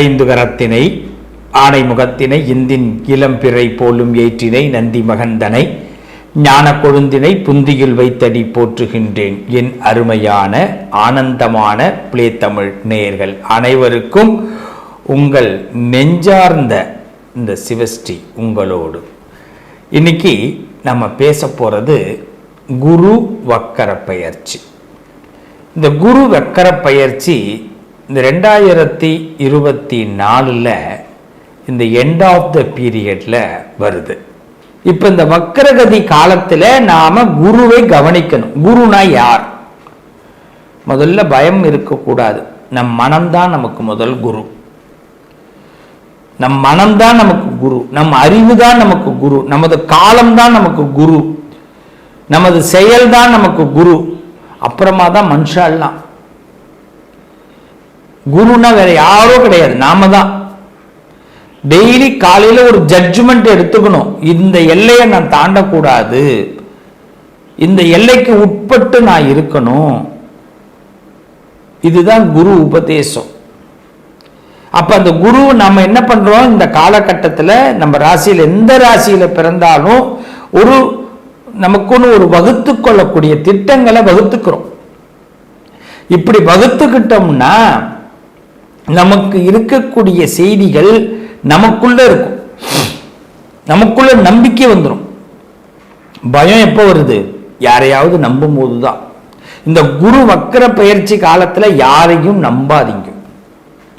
ஐந்து கரத்தினை ஆனை முகத்தினை இந்தின் இளம்பிறை போலும் ஏற்றினை நந்தி மகந்தனை ஞான கொழுந்தினை புந்தியில் வைத்தடி போற்றுகின்றேன். என் அருமையான ஆனந்தமான பிளே தமிழ் நேயர்கள் அனைவருக்கும் உங்கள் நெஞ்சார்ந்த இந்த சிவஸ்ரீ உங்களோடு. இன்னைக்கு நம்ம பேச போகிறது குரு வக்கர பயிற்சி. இந்த குரு வக்கர பயிற்சி இந்த ரெண்டாயிரத்தி இருபத்தி நாலில் இந்த எண்ட் ஆஃப் த பீரியட்ல வருது. இப்போ இந்த வக்கரகதி காலத்தில் நாம குருவை கவனிக்கணும். குருனா யார்? முதல்ல பயம் இருக்கக்கூடாது. நம் மனம்தான் நமக்கு முதல் குரு. நம் மனம்தான் நமக்கு குரு. நம் அறிவு தான் நமக்கு குரு. நமது காலம்தான் நமக்கு குரு. நமது செயல்தான் நமக்கு குரு. அப்புறமா தான் மனுஷாலாம் குருன்னா வேற யாரோ கிடையாது. நாம தான். டெய்லி காலையில ஒரு ஜட்ஜ்மெண்ட் எடுத்துக்கணும். இந்த எல்லையை நான் தாண்டக்கூடாது. இந்த எல்லைக்கு உட்பட்டு நான் இருக்கணும். இதுதான் குரு உபதேசம். அப்ப அந்த குரு நம்ம என்ன பண்றோம்? இந்த காலகட்டத்தில் நம்ம ராசியில் எந்த ராசியில பிறந்தாலும் ஒரு நமக்குன்னு ஒரு வகுத்து கொள்ளக்கூடிய திட்டங்களை வகுத்துக்கிறோம். இப்படி வகுத்துக்கிட்டோம்னா நமக்கு இருக்கக்கூடிய செய்திகள் நமக்குள்ள இருக்கும். நமக்குள்ள நம்பிக்கை வந்துடும் பயம் எப்போ வருது? யாரையாவது நம்பும் போதுதான் இந்த குரு வக்கர பயிற்சி காலத்துல யாரையும் நம்பாதீங்க.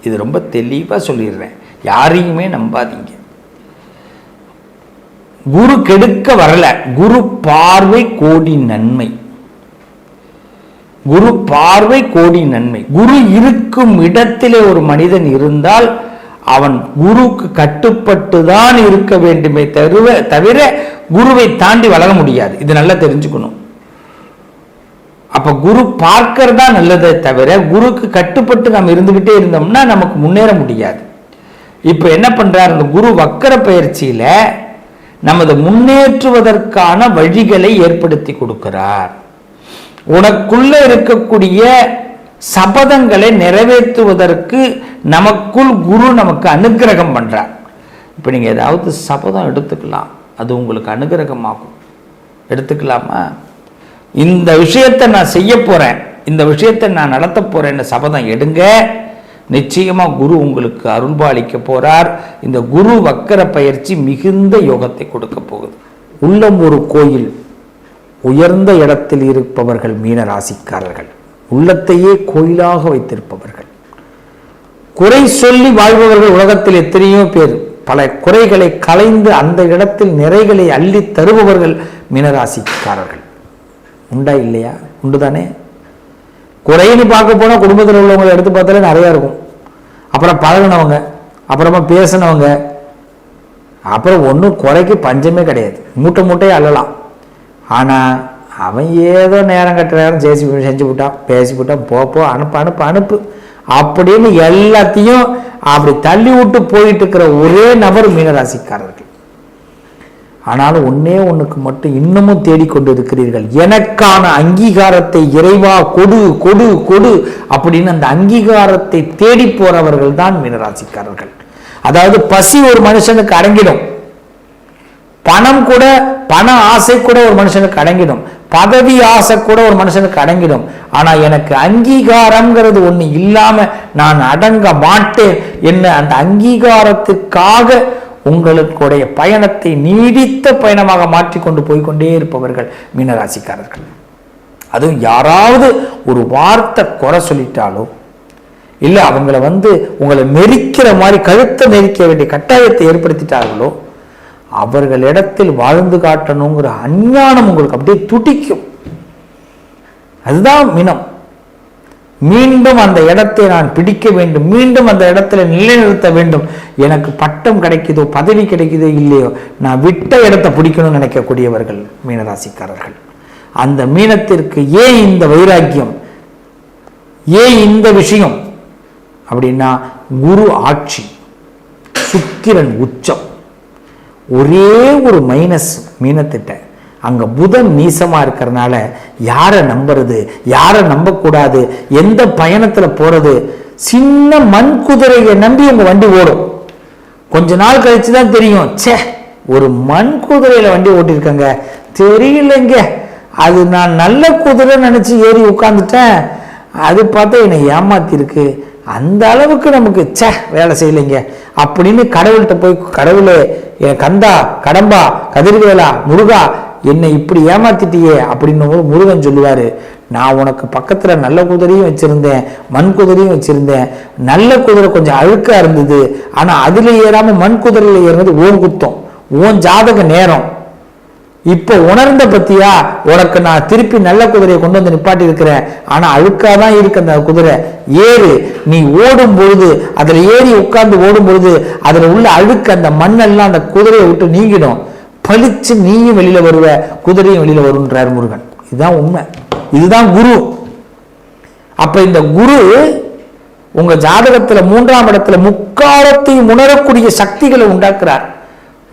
இது ரொம்ப தெளிவா சொல்லிடுறேன். யாரையுமே நம்பாதீங்க. குரு கெடுக்க வரல. குரு பார்வை கோடி நன்மை. குரு பார்வை கோடி நன்மை. குரு இருக்கும் இடத்திலே ஒரு மனிதன் இருந்தால் அவன் குருக்கு கட்டுப்பட்டு தான் இருக்க வேண்டுமே தவிர தவிர குருவை தாண்டி வளர முடியாது. இது நல்லா தெரிஞ்சுக்கணும். அப்ப குரு பார்க்கறதா நல்லதே தவிர குருக்கு கட்டுப்பட்டு நம்ம இருந்துகிட்டே இருந்தோம்னா நமக்கு முன்னேற முடியாது. இப்ப என்ன பண்றார்? அந்த குரு வக்கர பயிற்சியில நமது முன்னேற்றுவதற்கான வழிகளை ஏற்படுத்தி கொடுக்கிறார். உனக்குள்ள இருக்கக்கூடிய சபதங்களை நிறைவேற்றுவதற்கு நமக்குள் குரு நமக்கு அனுக்கிரகம் பண்ணுறார் இப்போ நீங்கள் ஏதாவது சபதம் எடுத்துக்கலாம். அது உங்களுக்கு அனுகிரகமாகும். எடுத்துக்கலாமா? இந்த விஷயத்தை நான் செய்ய போகிறேன் இந்த விஷயத்தை நான் நடத்த போகிறேன்னு சபதம் எடுங்க. நிச்சயமாக குரு உங்களுக்கு அருள்பாலிக்க போகிறார் இந்த குரு வக்கர பயிற்சி மிகுந்த யோகத்தை கொடுக்க போகுது. உள்ளம் ஒரு கோயில். உயர்ந்த இடத்தில் இருப்பவர்கள் மீன ராசிக்காரர்கள் உள்ளத்தையே கோயிலாக வைத்திருப்பவர்கள். குறை சொல்லி வாழ்பவர்கள் உலகத்தில் எத்தனையோ பேர். பல குறைகளை களைந்து அந்த இடத்தில் நிறைகளை அள்ளி தருபவர்கள் மீனராசிக்காரர்கள். உண்டா இல்லையா? உண்டுதானே? குறைன்னு பார்க்க போனால் குடும்பத்தில் உள்ளவங்களை எடுத்து பார்த்தாலே நிறையா இருக்கும். அப்புறம் பழகினவங்க அப்புறமா பேசினவங்க. அப்புறம் ஒன்றும் குறைக்கு பஞ்சமே கிடையாது. மூட்டை மூட்டையே அள்ளலாம். ஆனால் அவன் ஏதோ நேரம் கட்ட நேரம் ஜேசி செஞ்சு விட்டான். பேசி விட்டான். போ அனுப்பு அனுப்பு அனுப்பு. அப்படின்னு எல்லாத்தையும் அப்படி தள்ளி விட்டு போயிட்டு இருக்கிற ஒரே நபர் மீனராசிக்காரர்கள். ஆனாலும் ஒன்னே ஒன்றுக்கு மட்டும் இன்னமும் தேடிக்கொண்டு இருக்கிறீர்கள் எனக்கான அங்கீகாரத்தை இறைவா கொடு கொடு கொடு அப்படின்னு அந்த அங்கீகாரத்தை தேடி போறவர்கள் தான் மீனராசிக்காரர்கள். அதாவது பசி ஒரு மனுஷனுக்கு அடங்கிடும். பணம் கூட பண ஆசை கூட ஒரு மனுஷனுக்கு அடங்கிடும். பதவி ஆசை கூட ஒரு மனுஷனுக்கு அடங்கிடும். ஆனா எனக்கு அங்கீகாரம்ங்கிறது ஒண்ணு இல்லாம நான் அடங்க மாட்டேன். என்ன அந்த அங்கீகாரத்துக்காக உங்களுடைய பயணத்தை நீடித்த பயணமாக மாற்றிக்கொண்டு போய்க்கொண்டே இருப்பவர்கள் மீனராசிக்காரர்கள். அதுவும் யாராவது ஒரு வார்த்தை குறை சொல்லிட்டாலோ இல்லை அவங்கள வந்து உங்களை மெரிக்கிற மாதிரி கழுத்தை மெரிக்க வேண்டிய கட்டாயத்தை ஏற்படுத்திட்டார்களோ அவர்களிடத்தில் வாழ்ந்து காட்டணுங்கிற அஞ்ஞானம் உங்களுக்கு அப்படியே துடிக்கும். அதுதான் மினம். மீண்டும் அந்த இடத்தை நான் பிடிக்க வேண்டும். மீண்டும் அந்த இடத்துல நிலைநிறுத்த வேண்டும். எனக்கு பட்டம் கிடைக்குதோ பதவி கிடைக்குதோ இல்லையோ நான் விட்ட இடத்தை பிடிக்கணும்னு நினைக்கக்கூடியவர்கள் மீனராசிக்காரர்கள். அந்த மீனத்திற்கு ஏன் இந்த வைராக்கியம்? ஏன் இந்த விஷயம்? அப்படின்னா குரு ஆட்சி சுக்கிரன் உச்சம். ஒரே ஒரு மைனஸ் மீனத்திட்ட. அங்கே புதன் நீசமாக இருக்கிறதுனால யாரை நம்புறது யாரை நம்பக்கூடாது எந்த பயணத்தில் போகிறது சின்ன மண் குதிரையை நம்பி உங்கள் வண்டி ஓடும். கொஞ்ச நாள் கழிச்சு தான் தெரியும். ச்சே ஒரு மண் குதிரையில் வண்டி ஓட்டியிருக்கங்க. தெரியலைங்க. அது நான் நல்ல குதிரை நினச்சி ஏறி உட்காந்துட்டேன் அது பார்த்தா என்னை ஏமாத்திருக்கு அந்த அளவுக்கு நமக்கு ச்சே வேலை செய்யலைங்க. அப்படின்னு கடவுள்கிட்ட போய் கடவுளே என் கந்தா கடம்பா கதிர்வேலா முருகா என்னை இப்படி ஏமாத்திட்டியே அப்படின்னு போது முருகன் சொல்லுவார். நான் உனக்கு பக்கத்தில் நல்ல குதிரையும் வச்சுருந்தேன் மண் குதிரையும் வச்சுருந்தேன். நல்ல குதிரை கொஞ்சம் அழுக்காக இருந்தது. ஆனால் அதில் ஏறாமல் மண் குதிரையில் ஏறினது ஓன் குத்தம் ஓன் ஜாதக நேரம். இப்ப உணர்ந்த பத்தியா? உனக்கு நான் திருப்பி நல்ல குதிரையை கொண்டு வந்து நிப்பாட்டி இருக்கிறேன். ஆனா அழுக்காதான் இருக்கு அந்த குதிரை. ஏறு. நீ ஓடும் பொழுது அதுல ஏறி உட்கார்ந்து ஓடும் பொழுது அதுல உள்ள அழுக்கு அந்த மண்ணெல்லாம் அந்த குதிரையை விட்டு நீங்கிடும். பளிச்சு நீயும் வெளியில வருவ குதிரையும் வெளியில வருன்றார் முருகன். இதுதான் உண்மை. இதுதான் குரு. அப்ப இந்த குரு உங்க ஜாதகத்துல மூன்றாம் இடத்துல முக்காலத்தையும் உணரக்கூடிய சக்திகளை உண்டாக்குறார்.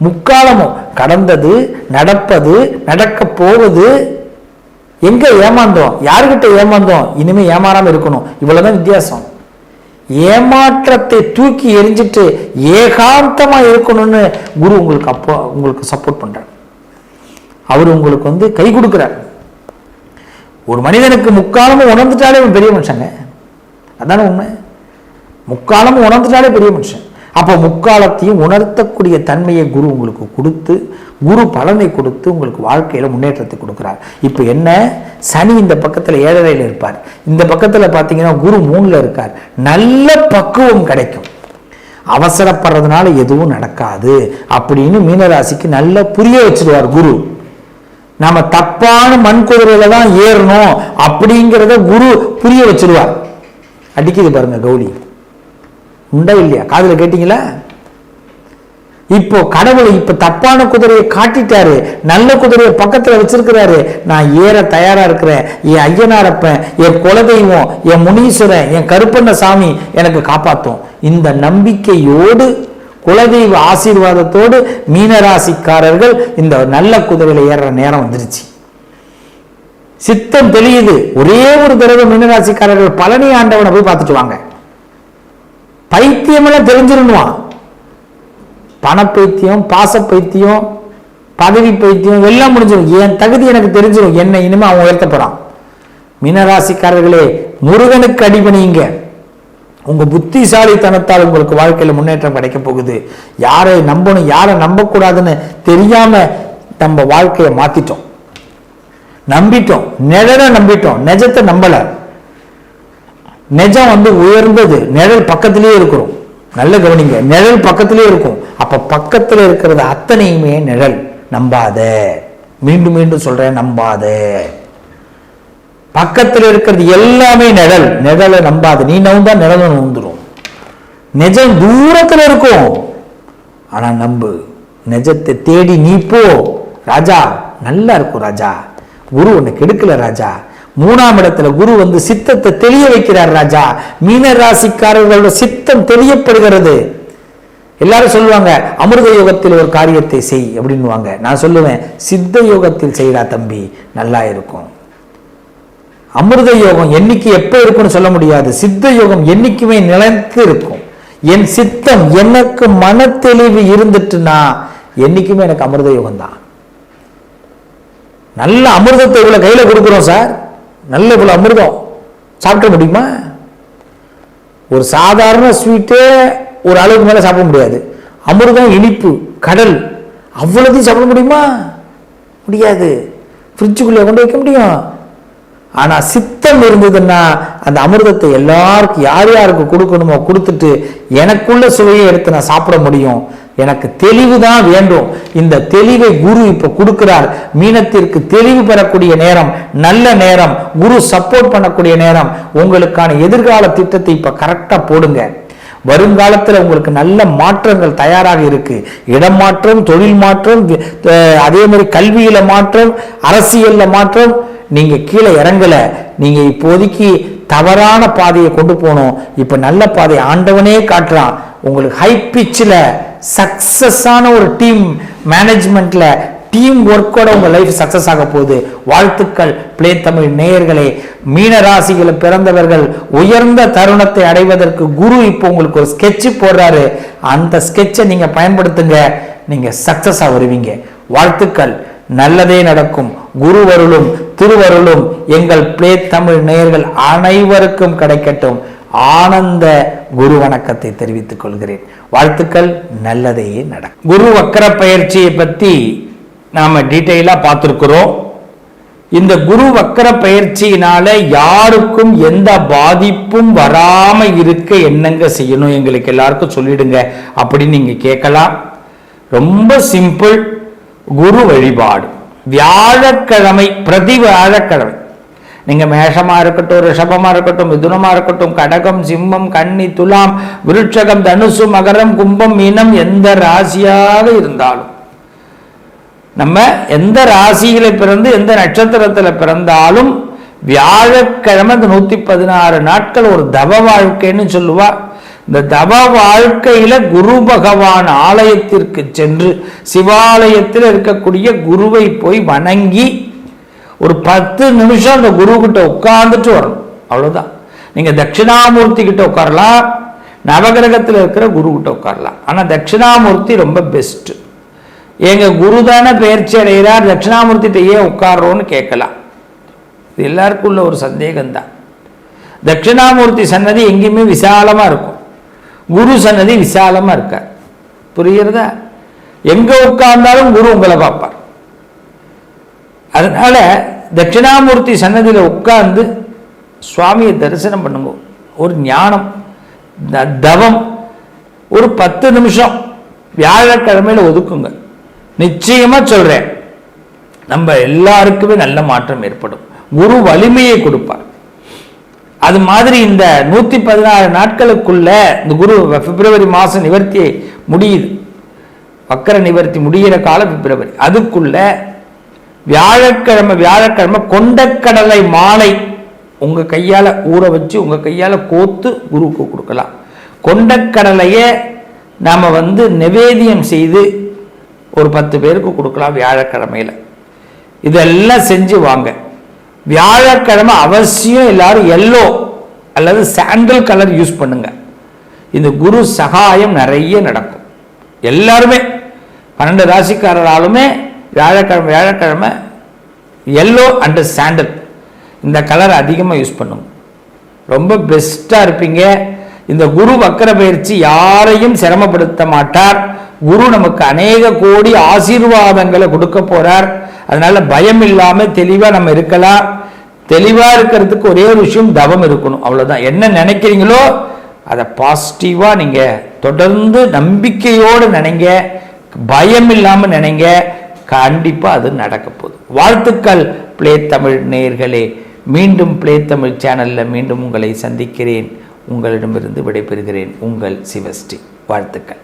முக்காலமும் கடந்தது நடப்பது நடக்க போவது. எங்க ஏமாந்தோம்? யாருக்கிட்ட ஏமாந்தோம்? இனிமே ஏமாறாம இருக்கணும். இவ்வளவுதான் வித்தியாசம். ஏமாற்றத்தை தூக்கி எரிஞ்சிட்டு ஏகாந்தமா இருக்கணும்னு குரு உங்களுக்கு அப்போ உங்களுக்கு சப்போர்ட் பண்றார். அவர் உங்களுக்கு வந்து கை கொடுக்குறார். ஒரு மனிதனுக்கு முக்காலமும் உணர்ந்துட்டாலே பெரிய மனுஷங்க. அதானே உண்மை? முக்காலமும் உணர்ந்துட்டாலே பெரிய மனுஷன். அப்போ முக்காலத்தையும் உணர்த்தக்கூடிய தன்மையை குரு உங்களுக்கு கொடுத்து குரு பலனை கொடுத்து உங்களுக்கு வாழ்க்கையில் முன்னேற்றத்தை கொடுக்குறார். இப்போ என்ன? சனி இந்த பக்கத்தில் ஏழரையில் இருப்பார். இந்த பக்கத்தில் பார்த்தீங்கன்னா குரு மூணில் இருக்கார். நல்ல பக்குவம் கிடைக்கும். அவசரப்படுறதுனால எதுவும் நடக்காது அப்படின்னு மீனராசிக்கு நல்ல புரிய வச்சிருவார் குரு. நம்ம தப்பான மண் குதிரையில தான் ஏறணும் அப்படிங்கிறத குரு புரிய வச்சிருவார். அடிக்குது பாருங்க கௌரி. உண்டா இல்லையா? காதில் கேட்டீங்களா? இப்போ கடவுள் இப்போ தப்பான குதிரையை காட்டிட்டாரு நல்ல குதிரையை பக்கத்துல வச்சிருக்கிறாரு. நான் ஏற தயாரா இருக்கிறேன். என் ஐயனாரப்பன் என் குலதெய்வம் என் முனீஸ்வரன் என் கருப்பண்ண சாமி எனக்கு காப்பாத்தும். இந்த நம்பிக்கையோடு குலதெய்வ ஆசீர்வாதத்தோடு மீனராசிக்காரர்கள் இந்த நல்ல குதிரையில ஏறுற நேரம் வந்துருச்சு. சித்தம் தெளியுது. ஒரே ஒரு தடவை மீனராசிக்காரர்கள் பழனி ஆண்டவனை போய் பார்த்துட்டு வாங்க. பைத்தியமெல்லாம் தெரிஞ்சிருந்துவான் பணப்பைத்தியம் பாசப்பைத்தியம் பதவி பைத்தியம் எல்லாம் முடிஞ்சிடும். என் தகுதி எனக்கு தெரிஞ்சிடும். என்ன இனிமே அவன் உயர்த்த போறான். மீனராசிக்காரர்களே முருகனுக்கு அடிபணியுங்க. உங்க புத்திசாலித்தனத்தால் உங்களுக்கு வாழ்க்கையில முன்னேற்றம் கிடைக்க போகுது. யாரை நம்பணும் யாரை நம்பக்கூடாதுன்னு தெரியாம நம்ம வாழ்க்கையை மாத்திட்டோம். நம்பிட்டோம். நிழலை நம்பிட்டோம். நிஜத்தை நம்பலை. நிஜம் வந்து உயர்ந்தது. நிழல் பக்கத்திலேயே இருக்கிறோம் நல்ல கவனிங்க நிழல் பக்கத்திலேயே இருக்கும். அப்ப பக்கத்துல இருக்கிறது அத்தனையுமே நிழல். நம்பாத. மீண்டும் மீண்டும் சொல்றேன் நம்பாத. பக்கத்தில் இருக்கிறது எல்லாமே நிழல். நிழலை நம்பாத. நீ நவுந்தா நிழலை நவுந்துரும் நிஜம் தூரத்தில் இருக்கும். ஆனா நம்பு. நிஜத்தை தேடி நீ போ. ராஜா நல்லா இருக்கும் ராஜா. குரு உன்னை கெடுக்கல ராஜா. மூணாம் இடத்துல குரு வந்து சித்தத்தை தெளிய வைக்கிறார் ராஜா. மீன ராசிக்காரர்களோட சித்தம் தெளியப்படுகிறது எல்லாரும் சொல்லுவாங்க அமிர்த யோகத்தில் ஒரு காரியத்தை செய் அப்படின்னுவாங்க. நான் சொல்லுவேன் சித்த யோகத்தில் செய்டா தம்பி நல்லா இருக்கும். அமிர்த யோகம் என்னைக்கு எப்ப இருக்கும்னு சொல்ல முடியாது. சித்த யோகம் என்னைக்குமே நிலைத்து இருக்கும். என் சித்தம் எனக்கு மன தெளிவு இருந்துட்டுனா என்னைக்குமே எனக்கு அமிர்த யோகம் தான் நல்ல அமிர்தத்தை இவ்வளவு கையில கொடுக்குறோம் சார். நல்ல இவ்வளோ அமிர்தம். சாப்பிட முடியுமா? ஒரு சாதாரண ஸ்வீட்டே ஒரு அளவுக்கு மேலே சாப்பிட முடியாது. அமிர்தம் இனிப்பு கடல் அவ்வளோத்தையும் சாப்பிட முடியுமா? முடியாது. ஃப்ரிட்ஜுக்குள்ளே கொண்டு வைக்க முடியும். ஆனால் சித்தம் இருந்ததுன்னா அந்த அமிர்தத்தை எல்லாருக்கும் யார் யாருக்கு கொடுக்கணுமோ கொடுத்துட்டு எனக்குள்ள சுவையை எடுத்து நான் சாப்பிட முடியும். எனக்கு தெளிவு தான் வேண்டும். இந்த தெளிவை குரு இப்ப கொடுக்கிறார். மீனத்திற்கு தெளிவு பெறக்கூடிய நேரம் நல்ல நேரம் குரு சப்போர்ட் பண்ணக்கூடிய நேரம். உங்களுக்கான எதிர்கால திட்டத்தை இப்ப கரெக்டா போடுங்க. வருங்காலத்தில் உங்களுக்கு நல்ல மாற்றங்கள் தயாராக இருக்கு. இடம் மாற்றம் தொழில் மாற்றம் அதே மாதிரி கல்வியில மாற்றம் அரசியல்ல மாற்றம். நீங்க கீழே இறங்கல. நீங்க இப்போதைக்கு தவறான பாதையை கொண்டு போகணும் இப்ப நல்ல பாதையை ஆண்டவனே காட்டுறான். உங்களுக்கு ஹை பிச்சில் சக்சஸான ஒரு டீம் மேனேஜ்மெண்ட்ல டீம் ஒர்க்கோட உங்க லைஃப் சக்சஸ் ஆக போகுது. வாழ்த்துக்கள். பிளே தமிழ் நேயர்களே மீன பிறந்தவர்கள் உயர்ந்த தருணத்தை அடைவதற்கு குரு இப்போ உங்களுக்கு ஒரு ஸ்கெட்ச் போடுறாரு. அந்த ஸ்கெட்சை நீங்க பயன்படுத்துங்க. நீங்க சக்ஸஸாக வருவீங்க. வாழ்த்துக்கள். நல்லதே நடக்கும். குருவருளும் திருவருளும் எங்கள் பிளே தமிழ் நேயர்கள் அனைவருக்கும் கிடைக்கட்டும். ஆனந்த குரு வணக்கத்தை தெரிவித்துக் கொள்கிறேன். வாழ்த்துக்கள் நல்லதையே நடக்கும். குரு வக்கர பயிற்சியை பற்றி நாம் டீட்டெயிலாக பார்த்துருக்குறோம். இந்த குரு வக்கர பயிற்சியினால யாருக்கும் எந்த பாதிப்பும் வராம இருக்க என்னங்க செய்யணும்? எங்களுக்கு எல்லாருக்கும் சொல்லிடுங்க. அப்படின்னு நீங்க கேட்கலாம். ரொம்ப சிம்பிள் குரு வழிபாடு. வியாழக்கிழமை பிரதி வியாழக்கிழமை. நீங்க மேஷமா இருக்கட்டும் ரிஷபமா இருக்கட்டும் மிதுனமா இருக்கட்டும் கடகம் சிம்மம் கன்னி துலாம் விருட்சகம் தனுசு மகரம் கும்பம் மீனம் எந்த ராசியாக இருந்தாலும். நம்ம எந்த ராசியில பிறந்து எந்த நட்சத்திரத்துல பிறந்தாலும் வியாழக்கிழமை இந்த நூத்தி பதினாறு நாட்கள் ஒரு தவ வாழ்க்கைன்னு சொல்லுவா. இந்த தவ வாழ்க்கையில குரு பகவான் ஆலயத்திற்கு சென்று சிவாலயத்தில் இருக்கக்கூடிய குருவை போய் வணங்கி ஒரு பத்து நிமிஷம் அந்த குரு கிட்ட உட்கார்ந்துட்டு வரணும். அவ்வளவுதான். நீங்க தட்சிணாமூர்த்தி கிட்ட உட்காரலாம். நவகிரகத்தில் இருக்கிற குரு கிட்ட உட்காரலாம். ஆனா தட்சிணாமூர்த்தி ரொம்ப பெஸ்ட் எங்க குரு தானே பயிற்சி அடைகிறார் தட்சிணாமூர்த்திட்ட ஏன் உட்கார்றோன்னு கேட்கலாம். இது எல்லாருக்கும் உள்ள ஒரு சந்தேகம்தான். தட்சிணாமூர்த்தி சன்னதி எங்கேயுமே விசாலமா இருக்கும். குரு சன்னதி விசாலமா இருக்கார். புரிகிறதா? எங்க உட்கார்ந்தாலும் குரு உங்களை பார்ப்பார். அதனால் தட்சிணாமூர்த்தி சன்னதியில் உட்கார்ந்து சுவாமியை தரிசனம் பண்ணுங்க. ஒரு ஞானம் த- தவம் ஒரு பத்து நிமிஷம் வியாழக்கிழமையில் ஒதுக்குங்க. நிச்சயமாக சொல்கிறேன் நம்ம எல்லாருக்குமே நல்ல மாற்றம் ஏற்படும். குரு வலிமையை கொடுப்பார். அது மாதிரி இந்த நூற்றி பதினாறு நாட்களுக்குள்ள இந்த குரு பிப்ரவரி மாதம் நிவர்த்தி முடியுது. வக்கர நிவர்த்தி முடிகிற காலம் பிப்ரவரி. அதுக்குள்ள வியாழக்கிழமை வியாழக்கிழமை கொண்டக்கடலை மாலை உங்கள் கையால் ஊற வச்சு உங்கள் கையால் கோத்து குருவுக்கு கொடுக்கலாம். கொண்டக்கடலையை நாம் வந்து நிவேதியம் செய்து ஒரு பத்து பேருக்கு கொடுக்கலாம் வியாழக்கிழமையில. இதெல்லாம் செஞ்சு வாங்க. வியாழக்கிழமை அவசியம் எல்லாரும் எல்லோ அல்லது சாண்டல் கலர் யூஸ் பண்ணுங்க. இந்த குரு சகாயம் நிறைய நடக்கும். எல்லாருமே பன்னெண்டு ராசிக்காரராலுமே வியாழக்கிழமை வியாழக்கிழமை எல்லோ அண்ட் சாண்டல் இந்த கலர் அதிகமாக யூஸ் பண்ணுங்க ரொம்ப பெஸ்ட்டாக இருப்பீங்க. இந்த குரு வக்கர பயிற்சி யாரையும் சிரமப்படுத்த மாட்டார். குரு நமக்கு அநேக கோடி ஆசீர்வாதங்களை கொடுக்க போகிறார் அதனால் பயம் இல்லாமல் தெளிவாக நம்ம இருக்கலாம். தெளிவாக இருக்கிறதுக்கு ஒரே ஒரு விஷயம் தவம் இருக்கணும். அவ்வளோதான் என்ன நினைக்கிறீங்களோ அதை பாசிட்டிவாக நீங்கள் தொடர்ந்து நம்பிக்கையோடு நினைங்க. பயம் இல்லாமல் நினைங்க. கண்டிப்பாக அது நடக்க போகுது. வாழ்த்துக்கள் பிளே தமிழ் நேயர்களே மீண்டும் பிளே தமிழ் சேனலில் மீண்டும் உங்களை சந்திக்கிறேன். உங்களிடமிருந்து விடைபெறுகிறேன். உங்கள் சிவஸ்ரீ. வாழ்த்துக்கள்.